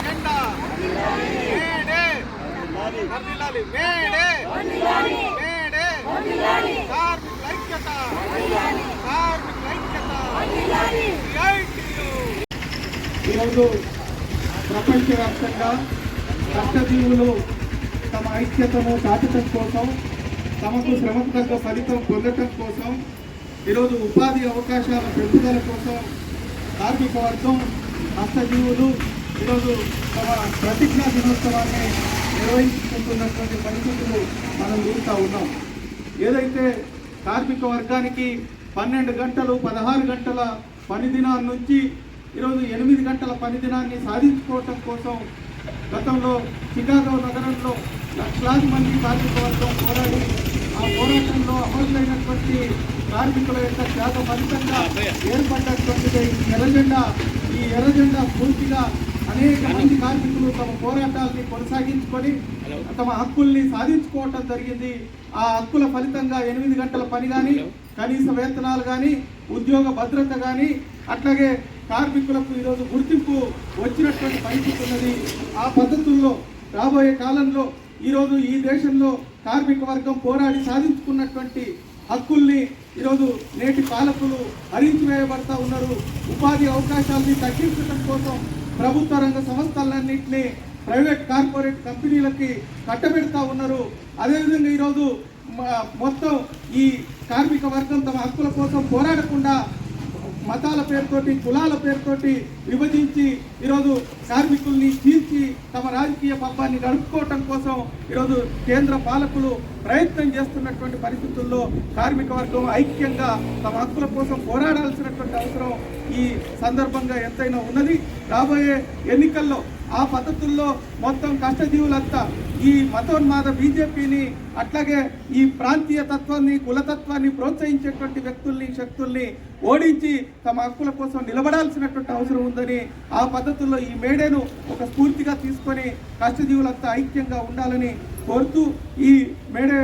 జెండా. మేడే. వర్ధిల్లాలి ఈరోజు ప్రపంచవ్యాప్తంగా కష్టజీవులు తమ ఐక్యతను దాటడం కోసం తమకు శ్రమకు తగ్గ ఫలితం పొందటం కోసం ఈరోజు ఉపాధి అవకాశాల పెంపుదల కోసం కార్మిక వర్గం కష్టజీవులు ఈరోజు తమ ప్రతిజ్ఞా దినోత్సవాన్ని నిర్వహించుకుంటున్నటువంటి పరిస్థితులు మనం చూస్తూ ఉన్నాం. ఏదైతే కార్మిక వర్గానికి పన్నెండు గంటలు పదహారు గంటల పని నుంచి ఈరోజు ఎనిమిది గంటల పని దినాన్ని సాధించుకోవటం కోసం గతంలో చికాగో నగరంలో లక్షలాది మంది కార్మిక వర్గం పోరాడి ఆ పోరాటంలో అమరులైనటువంటి కార్మికుల యొక్క త్యాగ ఫలితంగా ఏర్పడ్డటువంటిది ఈ ఎర్రజెండా. ఈ ఎర్రజెండా పూర్తిగా అనేక మంది కార్మికులు తమ పోరాటాల్ని కొనసాగించుకొని తమ హక్కుల్ని సాధించుకోవటం జరిగింది. ఆ హక్కుల ఫలితంగా ఎనిమిది గంటల పని కానీ కనీస వేతనాలు కానీ ఉద్యోగ భద్రత కానీ అట్లాగే కార్మికులకు ఈరోజు గుర్తింపు వచ్చినటువంటి పరిస్థితి ఉన్నది. ఆ పద్ధతుల్లో రాబోయే కాలంలో ఈరోజు ఈ దేశంలో కార్మిక వర్గం పోరాడి సాధించుకున్నటువంటి హక్కుల్ని ఈరోజు నేటి పాలకులు హరించివేయబడతా ఉన్నారు. ఉపాధి అవకాశాలని తగ్గించడం కోసం ప్రభుత్వ రంగ సంస్థలన్నింటినీ ప్రైవేట్ కార్పొరేట్ కంపెనీలకి కట్టబెడతా ఉన్నారు. అదేవిధంగా ఈరోజు మొత్తం ఈ కార్మిక వర్గం తమ హక్కుల కోసం పోరాడకుండా మతాల పేరుతోటి కులాల పేరుతోటి విభజించి ఈరోజు కార్మికుల్ని చీల్చి తమ రాజకీయ పబ్బాన్ని నడుపుకోవటం కోసం ఈరోజు కేంద్ర పాలకులు ప్రయత్నం చేస్తున్నటువంటి పరిస్థితుల్లో కార్మిక వర్గం ఐక్యంగా తమ హక్కుల కోసం పోరాడాల్సినటువంటి అవసరం ఈ సందర్భంగా ఎంతైనా ఉన్నది. రాబోయే ఎన్నికల్లో ఆ పద్ధతుల్లో మొత్తం కష్టజీవులంతా ఈ మతోన్మాద బీజేపీని అట్లాగే ఈ ప్రాంతీయ తత్వాన్ని కులతత్వాన్ని ప్రోత్సహించేటువంటి వ్యక్తుల్ని శక్తుల్ని ఓడించి తమ హక్కుల కోసం నిలబడాల్సినటువంటి అవసరం ఉందని ఆ పద్ధతుల్లో ఈ మేడేను ఒక స్ఫూర్తిగా తీసుకొని కష్టజీవులంతా ఐక్యంగా ఉండాలని కోరుతూ ఈ మేడే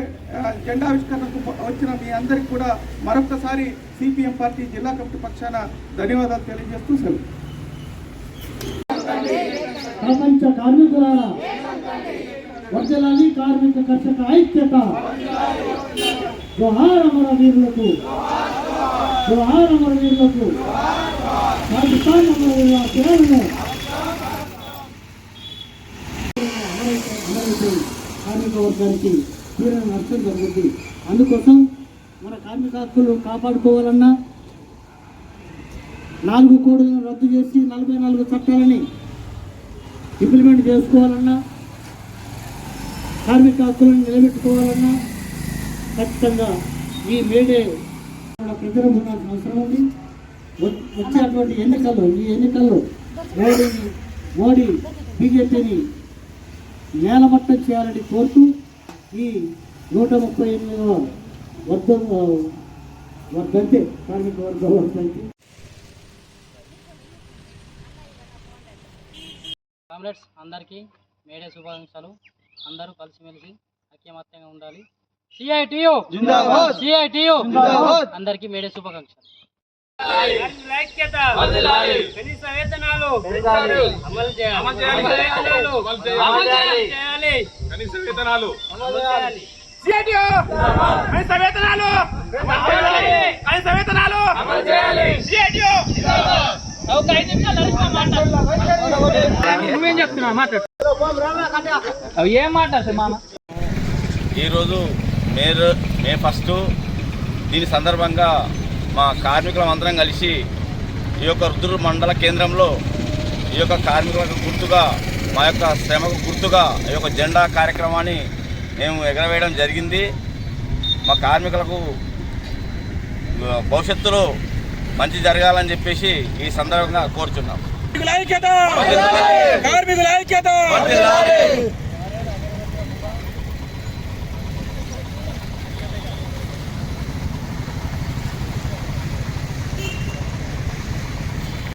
జెండావిష్కరణకు వచ్చిన మీ అందరికీ కూడా మరొకసారి సిపిఎం పార్టీ జిల్లా కమిటీ పక్షాన ధన్యవాదాలు తెలియజేస్తూ సెలవు. ప్రపంచ కార్మికులారా వర్జలాలి కార్మిక కర్షక ఐక్యత. జోహార్ అమర వీరులకు. జోహార్ అమర వీరులకు. పాకిస్తాన్ అమర వీరుల సేవలను కార్మిక వర్గానికి తీరని నష్టం జరుగుతుంది. అందుకోసం మన కార్మిక హక్కులు కాపాడుకోవాలన్నా నాలుగు కోడులను రద్దు చేసి నలభై నాలుగు చట్టాలని ఇంప్లిమెంట్ చేసుకోవాలన్నా కార్మిక హక్కులను నిలబెట్టుకోవాలన్నా ఖచ్చితంగా ఈ మేడే ప్రజలు ఉండాల్సిన అవసరం ఉంది. వచ్చేటువంటి ఎన్నికల్లో ఈ ఎన్నికల్లో మోడీని మోడీ బీజేపీని నేలమట్టం చేయాలని కోరుతూ ఈ నూట ముప్పై ఎనిమిదవ వర్గం వర్గంతే కార్మిక వర్గం వర్గంతే. కామ్రేడ్స్ అందరికీ మేడే శుభాకాంక్షలు. అందరూ కలిసిమెలిసి ఐక్యమత్యంగా ఉండాలి. సిఐటియు సిఐటియు అందరికీ మేడే శుభాకాంక్షలు. కనీస వేతనాలు అమలు చేయాలి. వేతనాలు చేయాలి. కనీస వేతనాలు అమలు చేయాలి! కనీస వేతనాలు కనీస వేతనాలు నువ్వేం మాట్లాడు. ఏం మామ? ఈరోజు మే రో- మే ఫస్ట్ దీని సందర్భంగా మా కార్మికులం అందరం కలిసి ఈ యొక్క రుద్రూరు మండల కేంద్రంలో ఈ యొక్క కార్మికులకు గుర్తుగా మా యొక్క శ్రమకు గుర్తుగా ఈ యొక్క జెండా కార్యక్రమాన్ని మేము ఎగరవేయడం జరిగింది. మా కార్మికులకు భవిష్యత్తులో మంచి జరగాలని చెప్పేసి ఈ సందర్భంగా కోరుచున్నాం. కార్మికుల ఐక్యత!